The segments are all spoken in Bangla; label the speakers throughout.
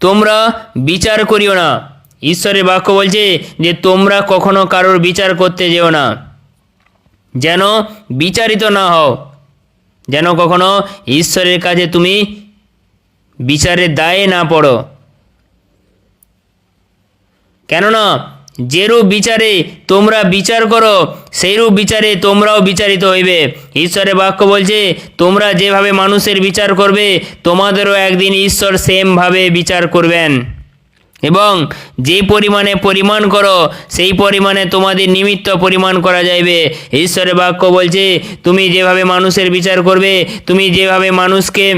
Speaker 1: তোমরা বিচার করিও না। ঈশ্বরের বাক্য বলছে যে, তোমরা কখনো কারোর বিচার করতে যেও না। যেন বিচারিত না হও। যেন কখনো ঈশ্বরের কাছে তুমি বিচারের দায়ে না পড়ো। কেননা যেরূপ বিচারে তোমরা বিচার করো, সেইরূপ বিচারে তোমরাও বিচারিত হইবে। ঈশ্বরের বাক্য বলছে, তোমরা যেভাবে মানুষের বিচার করবে, তোমাদেরও একদিন ঈশ্বর সেমভাবে বিচার করবেন। এবং যে পরিমাণে পরিমাণ করো, সেই পরিমাণে তোমাদের নিমিত্ত পরিমাণ করা যাইবে। ঈশ্বরের বাক্য বলছে, তুমি যেভাবে মানুষের বিচার করবে, তুমি যেভাবে মানুষকে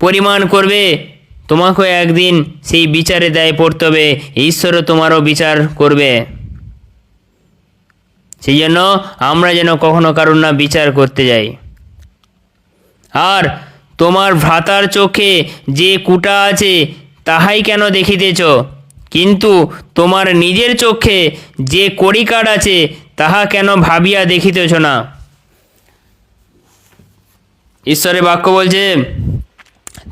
Speaker 1: পরিমাণ করবে তোমাকেও একদিন সেই বিচারে দায় পড়তে হবে। ঈশ্বরও তোমারও বিচার করবে। সেই জন্য আমরা যেন কখনো কারোর না বিচার করতে যাই। আর তোমার ভ্রাতার চোখে যে কুটা আছে, তাহাই কেন দেখিতেছ? কিন্তু তোমার নিজের চোখে যে কড়িকাঠ আছে, তাহা কেন ভাবিয়া দেখিতেছ না? ঈশ্বরের বাক্য বলছে,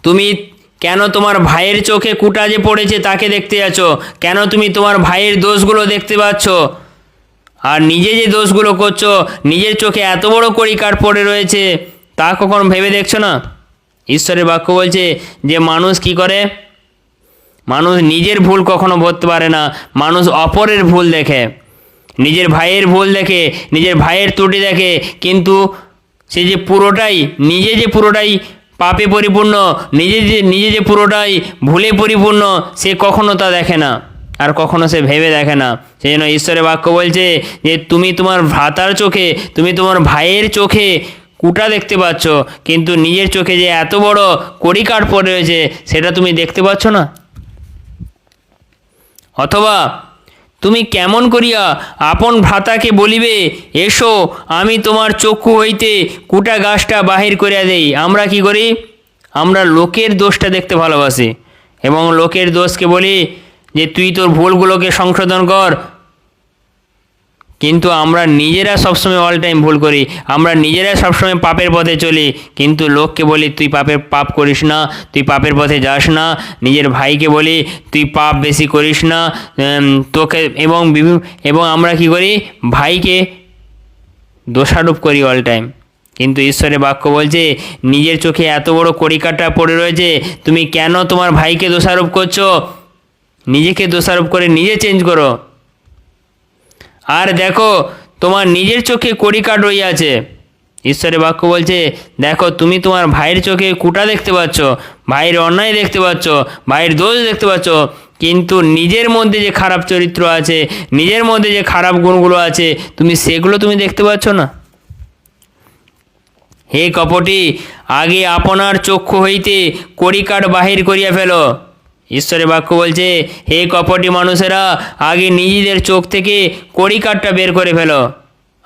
Speaker 1: তুমি কেন তোমার ভাইয়ের চোখে কুটা যে পড়েছে তাকে দেখতে যাচ্ছ? কেন তুমি তোমার ভাইয়ের দোষগুলো দেখতে পাচ্ছ? আর নিজে যে দোষগুলো করছ, নিজের চোখে এত বড় কড়িকাঠ পড়ে রয়েছে, তা কখন ভেবে দেখছ না? ঈশ্বরের বাক্য বলছে যে মানুষ কি করে? মানুষ নিজের ভুল কখনো ভরতে পারে না, মানুষ অপরের ভুল দেখে। নিজের ভাইয়ের ভুল দেখে, নিজের ভাইয়ের ত্রুটি দেখে, কিন্তু সে যে পুরোটাই, নিজে যে পুরোটাই পাপে পরিপূর্ণ, নিজে যে নিজে যে পুরোটাই ভুলে পরিপূর্ণ, সে কখনো তা দেখে না। আর কখনো সে ভেবে দেখে না। সেই জন্য ঈশ্বরের বাক্য বলছে যে, তুমি তোমার ভ্রাতার চোখে, তুমি তোমার ভাইয়ের চোখে কুটা দেখতে পাচ্ছ, কিন্তু নিজের চোখে যে এত বড় কড়িকাঠ পড়ে রয়েছে, সেটা তুমি দেখতে পাচ্ছ না? অথবা তুমি কেমন করিয়া আপন ভ্রাতাকে বলিবে, এসো, আমি তোমার চক্ষু হইতে কুটা গাছটা বাহির করিয়া দেই, আমরা কি করি আমরা লোকের দোষটা দেখতে ভালোবাসি, এবং লোকের দোষকে বলি যে, তুই তোর ভুলগুলোকে সংশোধন কর কিন্তু আমরা নিজেরা সবসময় অল টাইম ভুল করি। আমরা নিজেরা সবসময় পাপের পথে চলি। কিন্তু লোককে বলি, তুই পাপের পাপ করিস না, তুই পাপের পথে যাস না। নিজের ভাইকে বলি, তুই পাপ বেশি করিস না। তোকে এবং এবং আমরা কি করি? ভাইকে দোষারোপ করি অল টাইম কিন্তু ঈশ্বরের বাক্য বলছে, নিজের চোখে এত বড় কড়িকাটা পড়ে রয়েছে, তুমি কেন তোমার ভাইকে দোষারোপ করছ? নিজেকে দোষারোপ করে নিজে চেঞ্জ করো। আর দেখো, তোমার নিজের চোখে কড়িকাঠ রইয়াছে। ঈশ্বরের বাক্য বলছে, দেখো, তুমি তোমার ভাইয়ের চোখে কুটা দেখতে পাচ্ছ, ভাইয়ের অন্যায় দেখতে পাচ্ছ, ভাইয়ের দোষ দেখতে পাচ্ছ, কিন্তু নিজের মধ্যে যে খারাপ চরিত্র আছে, নিজের মধ্যে যে খারাপ গুণগুলো আছে, তুমি সেগুলো তুমি দেখতে পাচ্ছ না? হে কপটি, আগে আপনার চক্ষু হইতে কড়িকাঠ বাহির করিয়া ফেলো। ঈশ্বরের বাক্য বলছে, হে কপটি মানুষেরা, আগে নিজেদের চোখ থেকে কড়িকাঠটা বের করে ফেলো।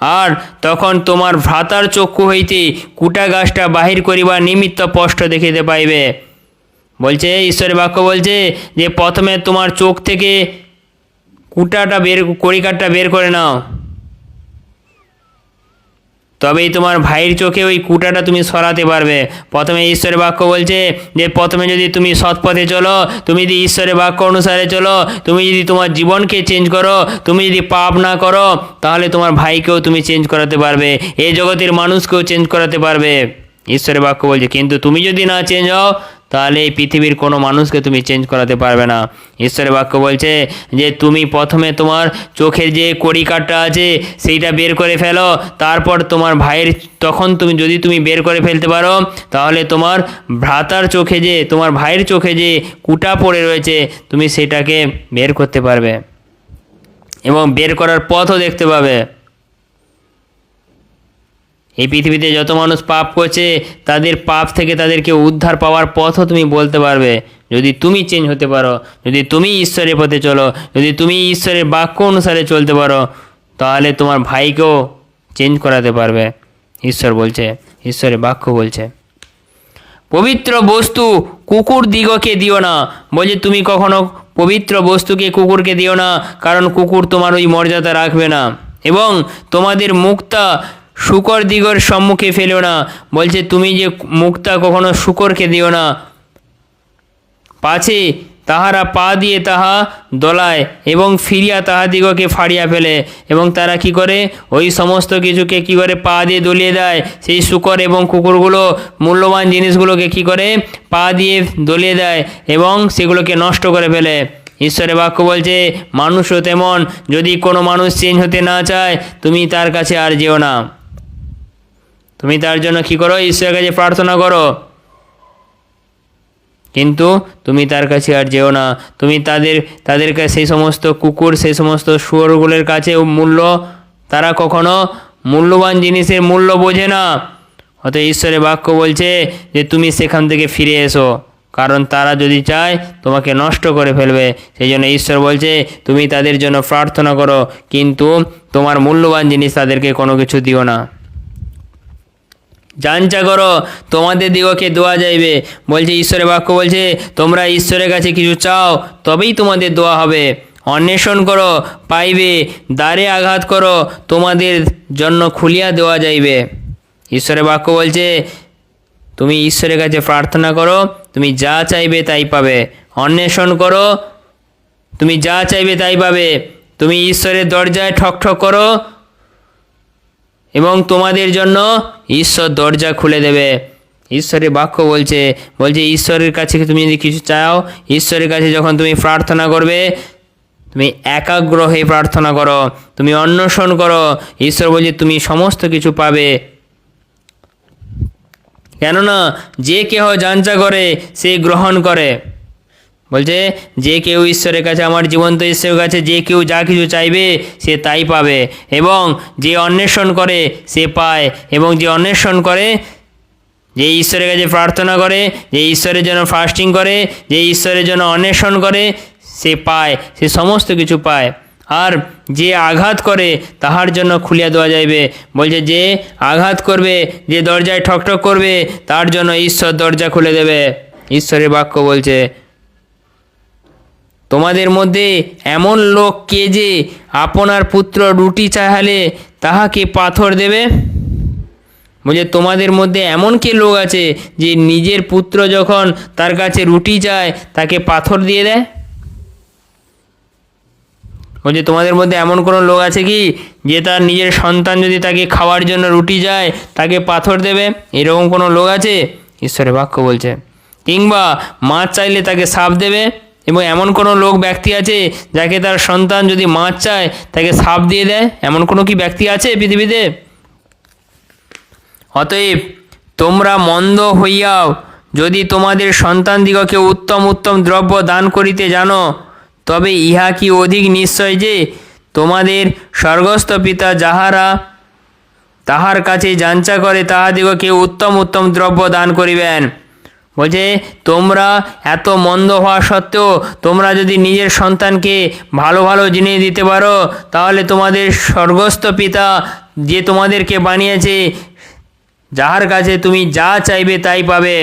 Speaker 1: আর তখন তোমার ভ্রাতার চক্ষু হইতে কুটা গাছটা বাহির করিবার নিমিত্ত স্পষ্ট দেখিতে পাইবে। বলছে, ঈশ্বরের বাক্য বলছে যে, প্রথমে তোমার চোখ থেকে কুটাটা বের, কড়িকাঠটা বের করে নাও। তবেই তোমার ভাইয়ের চোখে ওই কুটাটা তুমি সরাতে পারবে। প্রথমে ঈশ্বরের বাক্য বলছে যে, প্রথমে যদি তুমি সৎ পথে চলো, তুমি যদি ঈশ্বরের বাক্য অনুসারে চলো, তুমি যদি তোমার জীবনকে চেঞ্জ করো, তুমি যদি পাপ না করো, তাহলে তোমার ভাইকেও তুমি চেঞ্জ করাতে পারবে। এই জগতের মানুষকেও চেঞ্জ করাতে পারবে। ঈশ্বরের বাক্য বলছে, কিন্তু তুমি যদি না চেঞ্জ হও তাহলে এই পৃথিবীর কোনো মানুষকে তুমি চেঞ্জ করাতে পারবে না। ঈশ্বরের বাক্য বলছে যে, তুমি প্রথমে তোমার চোখের যে কড়িকাঠটা আছে, সেইটা বের করে ফেলো। তারপর তোমার ভাইয়ের, তখন তুমি, যদি তুমি বের করে ফেলতে পারো, তাহলে তোমার ভ্রাতার চোখে যে, তোমার ভাইয়ের চোখে যে কুটা পড়ে রয়েছে, তুমি সেটাকে বের করতে পারবে। এবং বের করার পথও দেখতে পাবে। এই পৃথিবীতে যত মানুষ পাপ করছে, তাদের পাপ থেকে তাদেরকে উদ্ধার পাওয়ার পথও তুমি বলতে পারবে। যদি তুমি চেঞ্জ হতে পারো, যদি তুমি ঈশ্বরের পথে চলো, যদি তুমি ঈশ্বরের বাক্য অনুসারে চলতে পারো, তাহলে তোমার ভাইকেও চেঞ্জ করাতে পারবে। ঈশ্বর বলছে, ঈশ্বরের বাক্য বলছে। পবিত্র বস্তু কুকুর দিগকে দিও না। বলছে, তুমি কখনো পবিত্র বস্তুকে কুকুরকে দিও না, কারণ কুকুর তোমার ওই মর্যাদা রাখবে না। এবং তোমাদের মুক্তা শুকর দিগর সম্মুখে ফেলো না। বলছে, তুমি যে মুক্তা কখনো শুকরকে দিও না। পাছে, তাহারা পা দিয়ে তাহা দলায় এবং ফিরিয়া তাহাদিগকে ফাড়িয়া ফেলে। এবং তারা কি করে? ওই সমস্ত কিছুকে কি করে পা দিয়ে দলিয়ে দেয়? সেই শুকর এবং কুকুরগুলো, মূল্যবান জিনিসগুলোকে কি করে? পা দিয়ে দলিয়ে দেয় এবং সেগুলোকে নষ্ট করে ফেলে। ঈশ্বরের বাক্য বলছে, মানুষও তেমন, যদি কোনো মানুষ চেঞ্জ হতে না চায়, তুমি তার কাছে আর যেও না। তুমি তার জন্য কি করো? ঈশ্বরের কাছে প্রার্থনা করো। কিন্তু তুমি তার কাছে আর যেও না। তুমি তাদের তাদের কাছে সেই সমস্ত কুকুর, সেই সমস্ত শুয়োরগুলোর কাছে মূল্য, তারা কখনো মূল্যবান জিনিসের মূল্য বোঝে না। অত ঈশ্বরের বাক্য বলছে যে, তুমি সেখান থেকে ফিরে এসো। কারণ তারা যদি চায়, তোমাকে নষ্ট করে ফেলবে। সেই জন্য ঈশ্বর বলছে, তুমি তাদের জন্য প্রার্থনা করো, কিন্তু তোমার মূল্যবান জিনিস তাদেরকে কোনো কিছু দিও না। যাঞ্চা করো, তোমাদের দিগকে দোয়া যাইবে। বলছে, ঈশ্বরের বাক্য বলছে, তোমরা ঈশ্বরের কাছে কিছু চাও, তবেই তোমাদের দোয়া হবে। অন্বেষণ করো, পাইবে, দ্বারে আঘাত করো, তোমাদের জন্য খুলিয়া দেওয়া যাইবে। ঈশ্বরের বাক্য বলছে, তুমি ঈশ্বরের কাছে প্রার্থনা করো, তুমি যা চাইবে তাই পাবে। অন্বেষণ করো, তুমি যা চাইবে তাই পাবে। তুমি ঈশ্বরের দরজায় ঠক ঠক করো এবং তোমাদের জন্য ঈশ্বর দরজা খুলে দেবে। ঈশ্বরের বাক্য বলছে বলছে, ঈশ্বরের কাছে তুমি যদি কিছু চাও, ঈশ্বরের কাছে যখন তুমি প্রার্থনা করবে, তুমি একাগ্র হয়ে প্রার্থনা করো, তুমি অন্বেষণ করো, ঈশ্বর বলছে, তুমি সমস্ত কিছু পাবে। কেননা, যে কেহ যাঞ্চা করে, সে গ্রহণ করে। বলছে, যে কেউ ঈশ্বরের কাছে আমার জীবন্ত ঈশ্বরের কাছে যে কেউ যা কিছু চাইবে, সে তাই পাবে এবং যে অন্বেষণ করে, সে পায় এবং যে অন্বেষণ করে, যে ঈশ্বরের কাছে প্রার্থনা করে, যে ঈশ্বরের জন্য ফাস্টিং করে, যে ঈশ্বরের জন্য অন্বেষণ করে, সে পায়, সে সমস্ত কিছু পায়। আর যে আঘাত করে, তাহার জন্য খুলিয়া দেওয়া যাইবে। বলছে, যে আঘাত করবে, যে দরজায় ঠকঠক করবে, তার জন্য ঈশ্বর দরজা খুলে দেবে। ঈশ্বরের বাক্য বলছে তোমাদের মধ্যে এমন লোক কে যে আপনার পুত্র রুটি চাহালে তাহাকে পাথর দেবে? বলছে, তোমাদের মধ্যে এমন কে লোক আছে যে নিজের পুত্র যখন তার কাছে রুটি চায়, তাকে পাথর দিয়ে দেয়? বলছে, তোমাদের মধ্যে এমন কোনো লোক আছে কি যে তার নিজের সন্তান যদি তাকে খাওয়ার জন্য রুটি যায় তাকে পাথর দেবে? এরকম কোনো লোক আছে? ঈশ্বরের বাক্য বলছে। কিংবা মাছ চাইলে তাকে সাপ দেবে? এবং এমন কোনো লোক ব্যক্তি আছে যাকে তার সন্তান যদি মাছ চায়, তাকে সাপ দিয়ে দেয়? এমন কোনো কি ব্যক্তি আছে পৃথিবীতে? অতএব তোমরা মন্দ হইয়াও, যদি তোমাদের সন্তানদিগকে উত্তম উত্তম দ্রব্য দান করিতে জানো, তবে ইহা কি অধিক নিশ্চয় যে তোমাদের স্বর্গস্থ পিতা যাহারা তাহার কাছে যাঞ্চা করে, তাহাদিগকে উত্তম উত্তম দ্রব্য দান করিবেন? বলছে, তোমরা এত মন্দ হওয়া সত্ত্বেও তোমরা যদি নিজের সন্তানকে ভালো ভালো জিনিস দিতে পারো, তাহলে তোমাদের স্বর্গস্থ পিতা যে তোমাদেরকে বানিয়েছে, যাহার কাছে তুমি যা চাইবে তাই পাবে।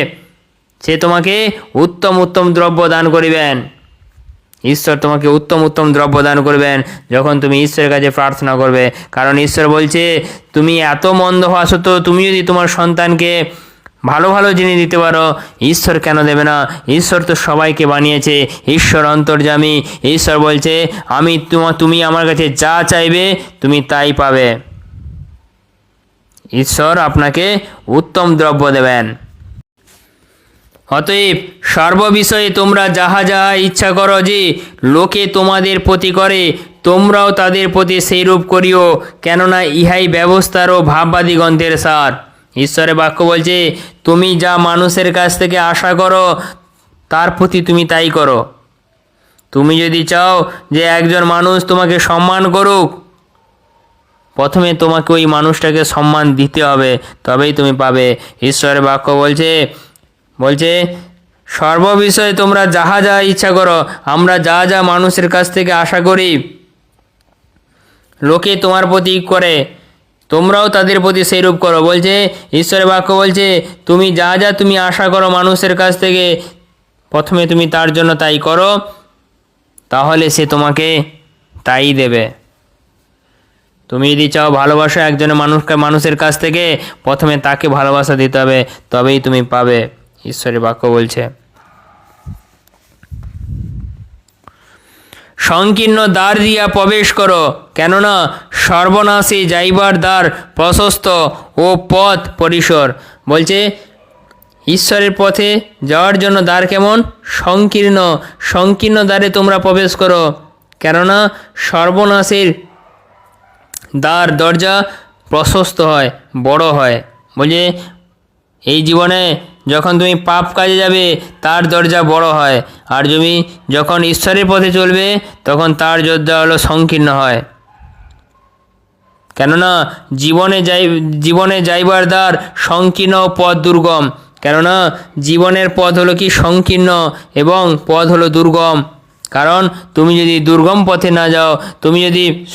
Speaker 1: সে তোমাকে উত্তম উত্তম দ্রব্য দান করিবেন। ঈশ্বর তোমাকে উত্তম উত্তম দ্রব্য দান করবেন যখন তুমি ঈশ্বরের কাছে প্রার্থনা করবে। কারণ ঈশ্বর বলছে, তুমি এত মন্দ হওয়া সত্ত্বেও তুমি যদি তোমার সন্তানকে ভালো ভালো জিনিস দিতে পারো, ঈশ্বর কেন দেবে না? ঈশ্বর তো সবাইকে বানিয়েছে, ঈশ্বর অন্তর্জামী ঈশ্বর বলছে, আমি তোমা, তুমি আমার কাছে যা চাইবে, তুমি তাই পাবে। ঈশ্বর আপনাকে উত্তম দ্রব্য দেবেন। অতএব সর্ববিষয়ে তোমরা যাহা যাহা ইচ্ছা করো যে, লোকে তোমাদের প্রতি করে, তোমরাও তাদের প্রতি সেইরূপ করিও, কেননা ইহাই ব্যবস্থার ও ভাববাদী গ্রন্থের সার। ঈশ্বরের বাক্য বলছে, তুমি যা মানুষের কাছ থেকে আশা করো, তার প্রতি তুমি তাই করো। তুমি যদি চাও যে একজন মানুষ তোমাকে সম্মান করুক, প্রথমে তোমাকে ওই মানুষটাকে সম্মান দিতে হবে, তবেই তুমি পাবে। ঈশ্বরের বাক্য বলছে বলছে, সর্ববিষয়ে তোমরা যাহা যা ইচ্ছা করো, আমরা যা যা মানুষের কাছ থেকে আশা করি, লোকে তোমার প্রতি করে। তোমরাও তাদের প্রতি সেইরূপ করো। বলছে, ঈশ্বরের বাক্য বলছে, তুমি যা যা তুমি আশা করো মানুষের কাছ থেকে, প্রথমে তুমি তার জন্য তাই করো, তাহলে সে তোমাকে তাই দেবে। তুমি যদি চাও ভালোবাসা একজনের মানুষকে, মানুষের কাছ থেকে, প্রথমে তাকে ভালোবাসা দিতে হবে, তবেই তুমি পাবে। ঈশ্বরের বাক্য বলছে। সংকীর্ণ দ্বার দিয়া প্রবেশ করো, কেননা সর্বনাশে যাইবার দ্বার প্রশস্ত ও পথ পরিসর। বলছে, ঈশ্বরের পথে যাওয়ার জন্য দ্বার কেমন? সংকীর্ণ সংকীর্ণ দ্বারে তোমরা প্রবেশ করো, কেননা সর্বনাশের দ্বার দরজা প্রশস্ত হয়, বড় হয়। বলছে, এই জীবনে যখন তুমি পাপ কাজে যাবে, তার দরজা বড় হয়। আর তুমি যখন ঈশ্বরের পথে চলবে, তখন তার দরজা হলো সংকীর্ণ হয়। কেননা জীবনে যাই, জীবনে যাইবার দ্বার সংকীর্ণ পথ দুর্গম। কেননা জীবনের পথ হলো কি? সংকীর্ণ এবং পথ হলো দুর্গম। কারণ তুমি যদি দুর্গম পথে না যাও, তুমি যদি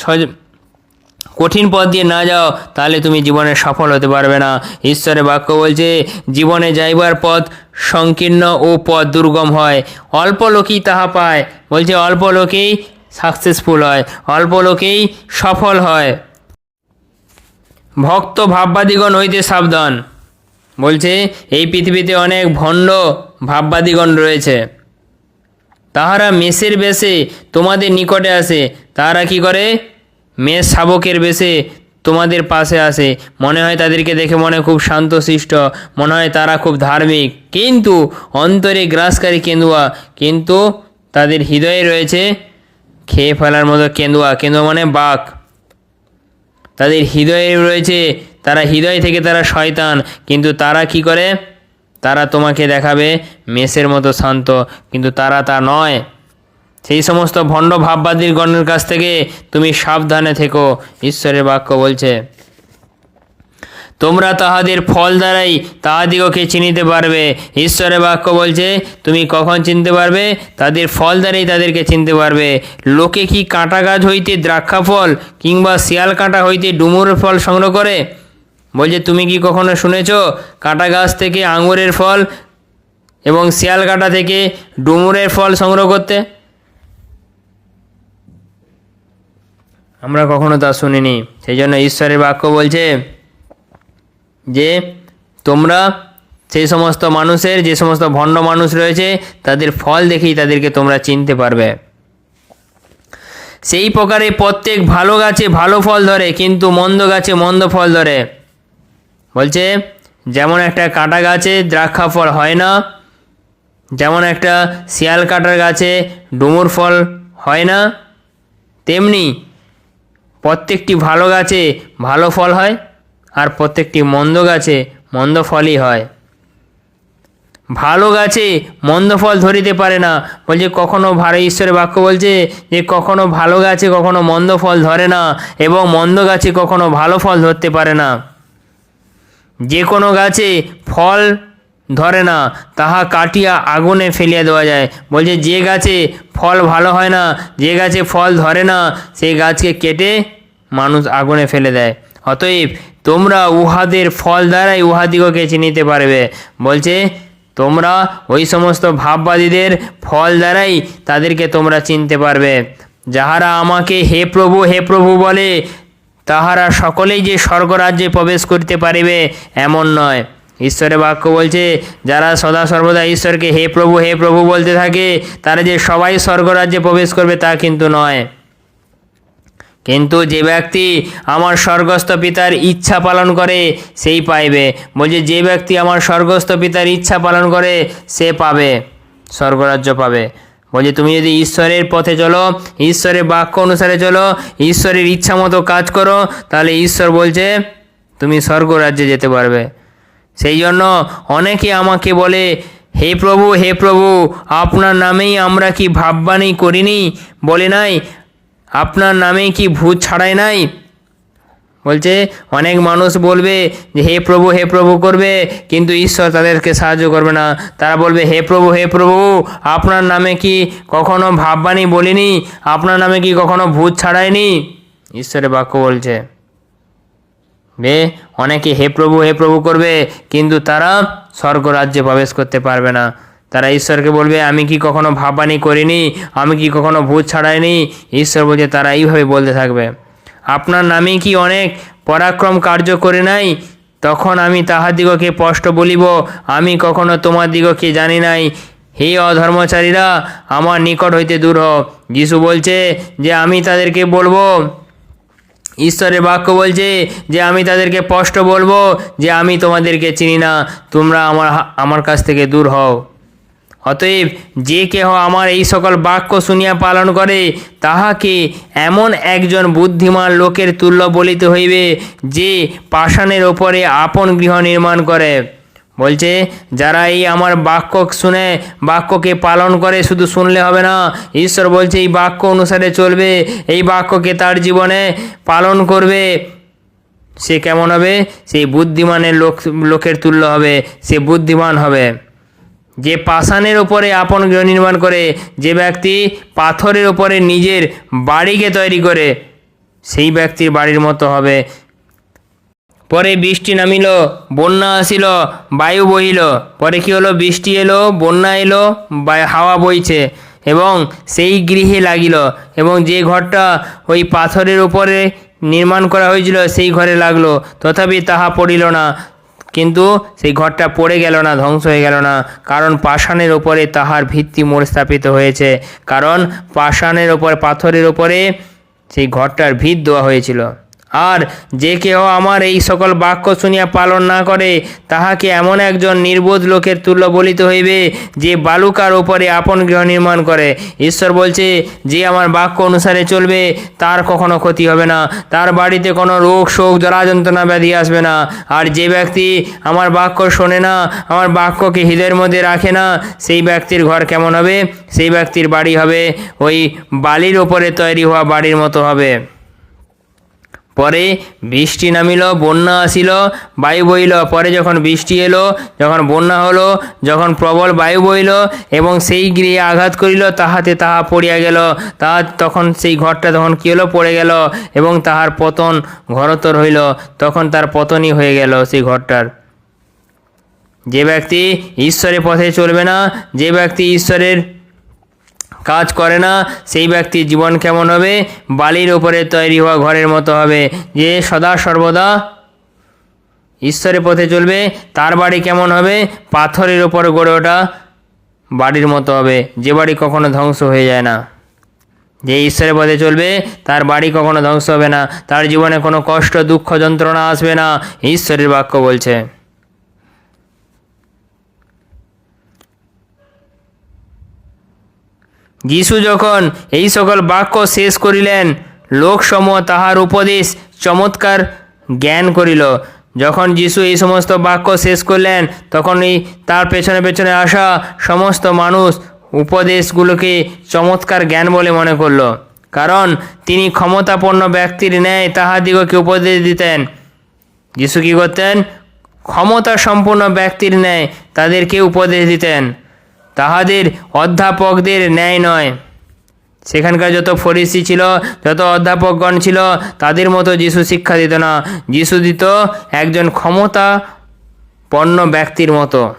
Speaker 1: কঠিন পথ দিয়ে না যাও, তাহলে তুমি জীবনে সফল হতে পারবে না। ঈশ্বরের বাক্য বলছে, জীবনে যাইবার পথ সংকীর্ণ ও পথ দুর্গম হয়। অল্প লোকই তাহা পায়। বলছে, অল্প লোকেই সাকসেসফুল হয়, অল্প লোকেই সফল হয়। ভক্ত ভাববাদীগণ হইতে সাবধান। বলছে, এই পৃথিবীতে অনেক ভণ্ড ভাববাদীগণ রয়েছে। তাহারা মেষের বেশে তোমাদের নিকটে আসে। তাহারা কি করে? মেষ শাবকের বেশে তোমাদের পাশে আসে। মনে হয় তাদেরকে দেখে মনে খুব শান্তশিষ্ট, মনে হয় তারা খুব ধার্মিক। কিন্তু অন্তরে গ্রাসকারী কেন্দুয়া, কিন্তু তাদের হৃদয়ে রয়েছে খেয়ে ফেলার মতো কেন্দুয়া। কেন্দুয়া মানে বাঘ। তাদের হৃদয়ে রয়েছে, তারা হৃদয় থেকে তারা শয়তান। কিন্তু তারা কি করে? তারা তোমাকে দেখাবে মেষের মতো শান্ত। কিন্তু তারা তা নয়। সেই সমস্ত ভণ্ড ভাববাদীর গণের কাছ থেকে তুমি সাবধানে থেকো, ঈশ্বরের বাক্য বলছে। তোমরা তাহাদের ফল দ্বারাই তাহাদিগকে চিনিতে পারবে। ঈশ্বরের বাক্য বলছে, তুমি কখন চিনতে পারবে? তাদের ফল দ্বারাই তাদেরকে চিনতে পারবে। লোকে কি কাঁটা গাছ হইতে দ্রাক্ষা ফল কিংবা শিয়াল কাঁটা হইতে ডুমুরের ফল সংগ্রহ করে? বলছে, তুমি কি কখনো শুনেছ, কাঁটা গাছ থেকে আঙুরের ফল এবং শিয়াল কাঁটা থেকে ডুমুরের ফল সংগ্রহ করতে? আমরা কখনো তা শুনিনি। সেই জন্য ঈশ্বরের বাক্য বলছে যে, তোমরা সেই সমস্ত মানুষের, যে সমস্ত ভণ্ড মানুষ রয়েছে, তাদের ফল দেখেই তাদেরকে তোমরা চিনতে পারবে। সেই প্রকারে প্রত্যেক ভালো গাছে ভালো ফল ধরে, কিন্তু মন্দ গাছে মন্দ ফল ধরে। বলছে, যেমন একটা কাঁটা গাছে দ্রাক্ষা ফল হয় না, যেমন একটা শিয়াল কাটার গাছে ডুমুর ফল হয় না, তেমনি প্রত্যেকটি ভালো গাছে ভালো ফল হয় আর প্রত্যেকটি মন্দ গাছে মন্দ ফলই হয়। ভালো গাছে মন্দ ফল ধরিতে পারে না। বলছে, কখনো ভালো ঈশ্বরের বাক্য বলছে যে, কখনো ভালো গাছে কখনো মন্দ ফল ধরে না এবং মন্দ গাছে কখনো ভালো ফল ধরতে পারে না। যে কোনো গাছে ফল ধরে না, তাহা কাটিয়া আগুনে ফেলিয়া দেওয়া যায়। বলছে, যে গাছে ফল ভালো হয় না, যে গাছে ফল ধরে না সেই গাছকে কেটে মানুষ আগুনে ফেলে দেয়। অতএব তোমরা উহাদের ফল দ্বারাই উহাদিগকে চিনিতে পারবে। বলছে, তোমরা ওই সমস্ত ভাববাদীদের ফল দ্বারাই তাদেরকে তোমরা চিনতে পারবে। যাহারা আমাকে হে প্রভু হে প্রভু বলে, তাহারা সকলেই যে স্বর্গরাজ্যে প্রবেশ করতে পারিবে, এমন নয়। ঈশ্বরের বাক্য বলছে, যারা সদা সর্বদা ঈশ্বরকে হে প্রভু হে প্রভু বলতে থাকে, তারা যে সবাই স্বর্গরাজ্যে প্রবেশ করবে তা কিন্তু নয়। কিন্তু যে ব্যক্তি আমার স্বর্গস্থ পিতার ইচ্ছা পালন করে, সেই পাইবে। বলছে, যে ব্যক্তি আমার স্বর্গস্থ পিতার ইচ্ছা পালন করে, সে পাবে, স্বর্গরাজ্য পাবে। বলছে, তুমি যদি ঈশ্বরের পথে চলো, ঈশ্বরের বাক্য অনুসারে চলো, ঈশ্বরের ইচ্ছা মতো কাজ করো, তাহলে ঈশ্বর বলছে, তুমি স্বর্গরাজ্যে যেতে পারবে। সেই জন্য অনেকে আমাকে বলে, হে প্রভু হে প্রভু, আপনার নামেই আমরা কি ভাববাণী করিনি? বলে নাই, আপনার নামেই কি ভূত ছাড়াই নাই? বলছে, অনেক মানুষ বলবে যে, হে প্রভু হে প্রভু করবে। কিন্তু ঈশ্বর তাদেরকে সাহায্য করবে না। তারা বলবে, হে প্রভু হে প্রভু, আপনার নামে কি কখনো ভাববাণী বলিনি? আপনার নামে কি কখনো ভূত ছাড়ায়নি ঈশ্বরের বাক্য বলছে। বে, অনেকে হে প্রভু হে প্রভু করবে, কিন্তু তারা স্বর্গরাজ্যে প্রবেশ করতে পারবে না। তারা ঈশ্বরকে বলবে, আমি কি কখনো ভাবানি করিনি? আমি কি কখনো ভূত ছাড়াইনি? ঈশ্বর বলছে, তারা এইভাবে বলতে থাকবে, আপনার নামে কি অনেক পরাক্রম কার্য করে নাই? তখন আমি তাহাদিগকে স্পষ্ট বলিব, আমি কখনো তোমার দিগকে জানি নাই। হে অধর্মচারীরা, আমার নিকট হইতে দূর হ যিশু বলছে যে, আমি তাদেরকে বলব ঈশ্বরের বাক্য বলছে যে আমি তাদেরকে স্পষ্ট বলব যে আমি তোমাদেরকে চিনি না, তোমরা আমার আমার কাছ থেকে দূর হও। অতএব যে কেহ আমার এই সকল বাক্য শুনিয়া পালন করে, তাহাকে এমন একজন বুদ্ধিমান লোকের তুল্য বলিতে হইবে যে পাষাণের ওপরে আপন গৃহ নির্মাণ করে। বলছে যারা এই আমার বাক্য শুনে, বাক্যকে পালন করে, শুধু শুনলে হবে না। ঈশ্বর বলছে, এই বাক্য অনুসারে চলবে, এই বাক্যকে তার জীবনে পালন করবে। সে কেমন হবে? সেই বুদ্ধিমানের লোক, লোকের তুল্য হবে, সে বুদ্ধিমান হবে। যে পাষাণের ওপরে আপন গৃহ নির্মাণ করে, যে ব্যক্তি পাথরের ওপরে নিজের বাড়িকে তৈরি করে, সেই ব্যক্তির বাড়ির মতো হবে। পরে বৃষ্টি নামিল, বন্যা আসিল, বায়ু বহিল। পরে কি হলো? বৃষ্টি এলো, বন্যা এলো হাওয়া বইছে এবং সেই গৃহে লাগিল এবং যে ঘরটা ওই পাথরের উপরে নির্মাণ করা হয়েছিল সেই ঘরে লাগল। তথাপি তাহা পড়িল না, কিন্তু সেই ঘরটা পড়ে গেল না, ধ্বংস হয়ে গেল না, কারণ পাষাণের ওপরে তাহার ভিত্তি মোড় স্থাপিত হয়েছে। কারণ পাষাণের ওপর পাথরের ওপরে সেই ঘরটার ভিত দেওয়া হয়েছিল। আর যে কেহ আমার এই সকল বাক্য শুনিয়া পালন না করে, তাহাকে এমন একজন নির্বোধ লোকের তুল্য বলিতে হইবে, যে বালুকার ওপরে আপন গৃহ নির্মাণ করে। ঈশ্বর বলছে, যে আমার বাক্য অনুসারে চলবে, তার কখনো ক্ষতি হবে না। তার বাড়িতে কোনো রোগ, শোক জরা যন্ত্রণা ব্যাধি আসবে না। আর যে ব্যক্তি আমার বাক্য শোনে না, আমার বাক্যকে হৃদয়ের মধ্যে রাখে না, সেই ব্যক্তির ঘর কেমন হবে? সেই ব্যক্তির বাড়ি হবে, ওই বালির ওপরে তৈরি হওয়া বাড়ির মতো হবে। পরে বৃষ্টি নামিল, বন্যা আসিল, বায়ু বইল। পরে যখন বৃষ্টি এলো, যখন বন্যা হলো, যখন প্রবল বায়ু বইল এবং সেই গৃহে আঘাত করিল, তাহাতে তাহা পড়িয়া গেল। তাহা তখন সেই ঘরটা তখন কী হলো? পড়ে গেল এবং তাহার পতন ঘরতর হইল। তখন তার পতনই হয়ে গেল সেই ঘরটার। যে ব্যক্তি ঈশ্বরের পথে চলবে না, যে ব্যক্তি ঈশ্বরের কাজ করে না, সেই ব্যক্তির জীবন কেমন হবে? বালির ওপরে তৈরি হওয়া ঘরের মতো হবে। যে সদা সর্বদা ঈশ্বরের পথে চলবে, তার বাড়ি কেমন হবে? পাথরের ওপরে গড়ে ওঠা বাড়ির মতো হবে। যে বাড়ি কখনো ধ্বংস হয়ে যায় না। যে ঈশ্বরের পথে চলবে, তার বাড়ি কখনো ধ্বংস হবে না। তার জীবনে কোনো কষ্ট, দুঃখ, যন্ত্রণা আসবে না। ঈশ্বরের বাক্য বলছে। যিশু যখন এই সকল বাক্য শেষ করিলেন, লোকসমূহ তাহার উপদেশ চমৎকার জ্ঞান করিল। যখন যিশু এই সমস্ত বাক্য শেষ করলেন তখন এই তার পেছনে পেছনে আসা সমস্ত মানুষ উপদেশগুলোকে চমৎকার জ্ঞান বলে মনে করল। কারণ তিনি ক্ষমতাপন্ন ব্যক্তির ন্যায় তাহাদিগকে উপদেশ দিতেন। যিশু কী করতেন? ক্ষমতা সম্পন্ন ব্যক্তির ন্যায় তাদেরকে উপদেশ দিতেন। তাহাদের অধ্যাপকদের ন্যায় নয়। সেখানকার যত ফরিসি ছিল, যত অধ্যাপকগণ ছিল, তাদের মতো যিশু শিক্ষা দিত না। যিশু দিত একজন ক্ষমতা পণ্য ব্যক্তির মতো।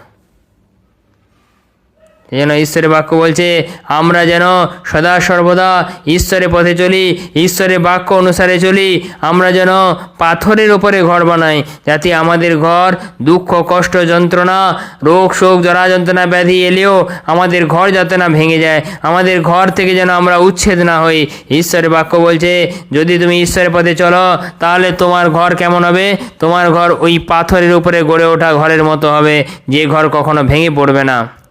Speaker 1: জন্য ঈশ্বরের বাক্য বলছে, আমরা যেন সদা সর্বদা ঈশ্বরের পথে চলি, ঈশ্বরের বাক্য অনুসারে চলি। আমরা যেন পাথরের ওপরে ঘর বানাই, যাতে আমাদের ঘর দুঃখ, কষ্ট, যন্ত্রণা, রোগ, শোক, জরা যন্ত্রণা ব্যাধি এলেও আমাদের ঘর যাতে না ভেঙে যায়। আমাদের ঘর থেকে যেন আমরা উচ্ছেদ না হই। ঈশ্বরের বাক্য বলছে, যদি তুমি ঈশ্বরের পথে চলো, তাহলে তোমার ঘর কেমন হবে? তোমার ঘর ওই পাথরের উপরে গড়ে ওঠা ঘরের মতো হবে, যে ঘর কখনো ভেঙে পড়বে না।